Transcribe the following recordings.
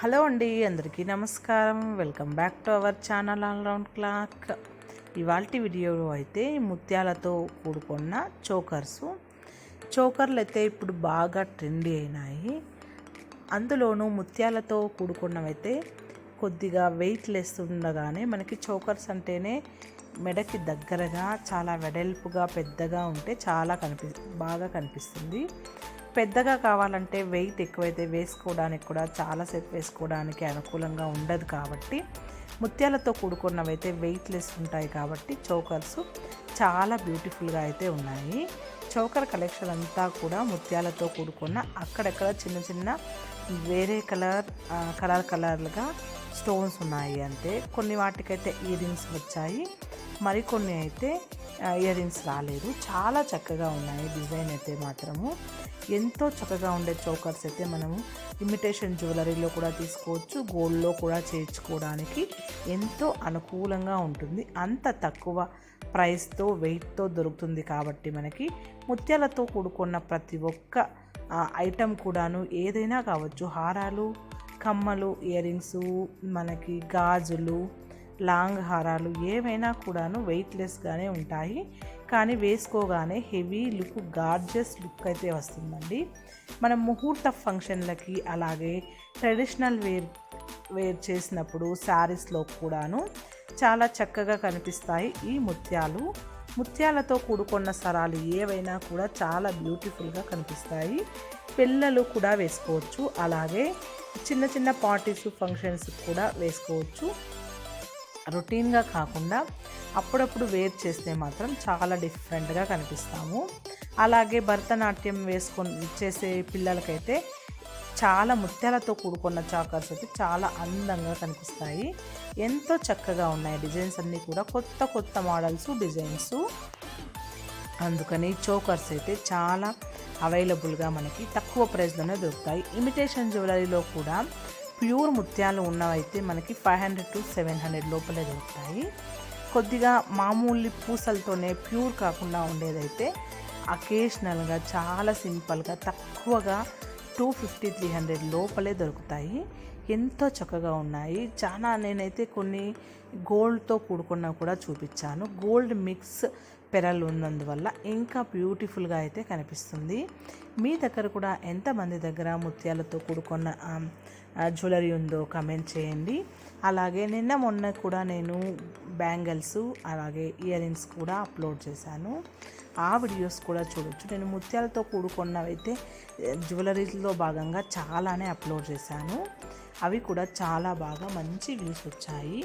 Hello అండి అందరికీ నమస్కారం. Welcome back to our channel all round clock. ఇవాళ వీడియోలో అయితే ముత్యాలతో కూడుకున్న చోకర్స్. చోకర్లు అయితే ఇప్పుడు బాగా ట్రెండీ అయినాయి. అందులోనూ ముత్యాలతో కూడుకున్నవైతే కొద్దిగా వెయిట్ లెస్ ఉండగానే మనకి చోకర్స్ అంటేనే మెడకి దగ్గరగా చాలా వెడల్పుగా పెద్దగా ఉంటే చాలా కనిపి బాగా కనిపిస్తుంది. పెద్దగా కావాలంటే వెయిట్ ఎక్కువైతే వేసుకోవడానికి కూడా చాలాసేపు వేసుకోవడానికి అనుకూలంగా ఉండదు కాబట్టి ముత్యాలతో కూడుకున్నవైతే వెయిట్ లెస్ ఉంటాయి కాబట్టి చోకర్స్ చాలా బ్యూటిఫుల్గా అయితే ఉన్నాయి. చోకర్ కలెక్షన్ అంతా కూడా ముత్యాలతో కూడుకున్న అక్కడక్కడ చిన్న చిన్న వేరే కలర్ కలర్ కలర్లుగా స్టోన్స్ ఉన్నాయి అంతే కొన్ని వాటికైతే ఇయర్ రింగ్స్ వచ్చాయి మరికొన్ని అయితే ఇయర్ రింగ్స్ రాలేదు. చాలా చక్కగా ఉన్నాయి డిజైన్ అయితే మాత్రము. ఎంతో చక్కగా ఉండే చౌకర్స్ అయితే మనము ఇమిటేషన్ జ్యువెలరీలో కూడా తీసుకోవచ్చు గోల్డ్లో కూడా చేర్చుకోవడానికి ఎంతో అనుకూలంగా ఉంటుంది. అంత తక్కువ ప్రైస్తో వెయిట్తో దొరుకుతుంది కాబట్టి మనకి ముత్యాలతో కూడుకున్న ప్రతి ఒక్క ఐటెం కూడాను ఏదైనా కావచ్చు. హారాలు కమ్మలు ఇయర్ రింగ్స్ మనకి గాజులు లాంగ్ హారాలు ఏవైనా కూడాను వెయిట్లెస్గానే ఉంటాయి. కానీ వేసుకోగానే హెవీ లుక్ గార్జియస్ లుక్ అయితే వస్తుందండి. మన ముహూర్త ఫంక్షన్లకి అలాగే ట్రెడిషనల్ వేర్ వేర్ చేసినప్పుడు శారీస్లో కూడాను చాలా చక్కగా కనిపిస్తాయి ఈ ముత్యాలు. ముత్యాలతో కూడుకున్న సరాలు ఏవైనా కూడా చాలా బ్యూటిఫుల్గా కనిపిస్తాయి. పిల్లలు కూడా వేసుకోవచ్చు. అలాగే చిన్న చిన్న పార్టీస్ ఫంక్షన్స్ కూడా వేసుకోవచ్చు. రొటీన్గా కాకుండా అప్పుడప్పుడు వేర్ చేస్తే మాత్రం చాలా డిఫరెంట్గా కనిపిస్తాము. అలాగే భరతనాట్యం వేసుకొని చేసే పిల్లలకైతే చాలా ముత్యాలతో కూడుకున్న చాకర్స్ అయితే చాలా అందంగా కనిపిస్తాయి. ఎంతో చక్కగా ఉన్నాయి డిజైన్స్ అన్నీ కూడా. కొత్త కొత్త మోడల్స్ డిజైన్స్. అందుకని చోకర్స్ అయితే చాలా అవైలబుల్గా మనకి తక్కువ ప్రైస్లోనే దొరుకుతాయి. ఇమిటేషన్ జ్యువెలరీలో కూడా ప్యూర్ ముత్యాలు ఉన్నవైతే మనకి five hundred to seven hundred లోపలే దొరుకుతాయి. కొద్దిగా మామూలు పూసలతోనే ప్యూర్ కాకుండా ఉండేదైతే అకేషనల్గా చాలా సింపుల్గా తక్కువగా టూ ఫిఫ్టీ త్రీ హండ్రెడ్ లోపలే దొరుకుతాయి. ఎంతో చక్కగా ఉన్నాయి. చాలా నేనైతే కొన్ని గోల్డ్తో కూడుకున్న కూడా చూపించాను. గోల్డ్ మిక్స్ పెరల్ ఉన్నందువల్ల ఇంకా బ్యూటిఫుల్గా అయితే కనిపిస్తుంది. మీ దగ్గర కూడా ఎంతమంది దగ్గర ముత్యాలతో కూడుకున్న జ్యువెలరీ ఉందో కమెంట్ చేయండి. అలాగే నిన్న మొన్న కూడా నేను బ్యాంగిల్స్ అలాగే ఇయర్ రింగ్స్ కూడా అప్లోడ్ చేశాను. ఆ వీడియోస్ కూడా చూడొచ్చు. నేను ముత్యాలతో కూడుకున్నవైతే జ్యువెలరీలో భాగంగా చాలానే అప్లోడ్ చేశాను. అవి కూడా చాలా బాగా మంచి వ్యూస్ వచ్చాయి.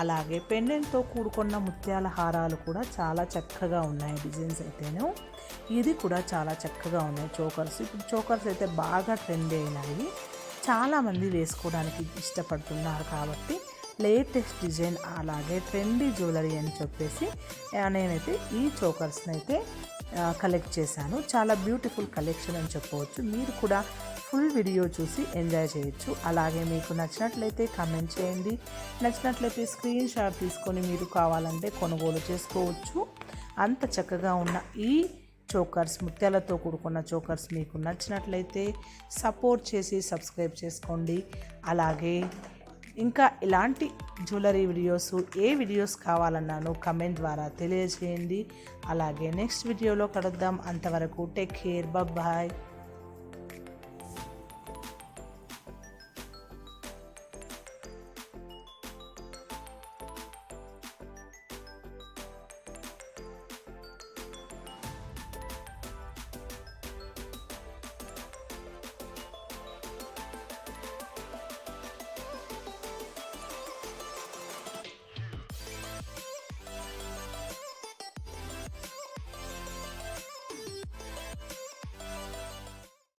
అలాగే పెండెంట్తో కూడుకున్న ముత్యాల హారాలు కూడా చాలా చక్కగా ఉన్నాయి డిజైన్స్ అయితేను. ఇది కూడా చాలా చక్కగా ఉన్నాయి. చోకర్స్ ఇప్పుడు చోకర్స్ అయితే బాగా ట్రెండ్ అయినాయి. చాలామంది వేసుకోవడానికి ఇష్టపడుతున్నారు కాబట్టి లేటెస్ట్ డిజైన్ అలాగే ట్రెండీ జ్యువెలరీ అని చెప్పేసి నేనైతే ఈ చోకర్స్ని అయితే కలెక్ట్ చేశాను. చాలా బ్యూటిఫుల్ కలెక్షన్ అని చెప్పవచ్చు. మీరు కూడా ఫుల్ వీడియో చూసి ఎంజాయ్ చేయొచ్చు. అలాగే మీకు నచ్చినట్లయితే కమెంట్ చేయండి. నచ్చినట్లయితే స్క్రీన్ షాట్ తీసుకొని మీరు కావాలంటే కొనుగోలు చేసుకోవచ్చు. అంత చక్కగా ఉన్న ఈ చోకర్స్ ముత్యాలతో కూడుకున్న చోకర్స్ మీకు నచ్చినట్లయితే సపోర్ట్ చేసి సబ్స్క్రైబ్ చేసుకోండి. అలాగే ఇంకా ఇలాంటి జ్యువెలరీ వీడియోస్ ఏ వీడియోస్ కావాలన్నాను కమెంట్ ద్వారా తెలియజేయండి. అలాగే నెక్స్ట్ వీడియోలో కలుద్దాం. అంతవరకు టేక్ కేర్. బాయ్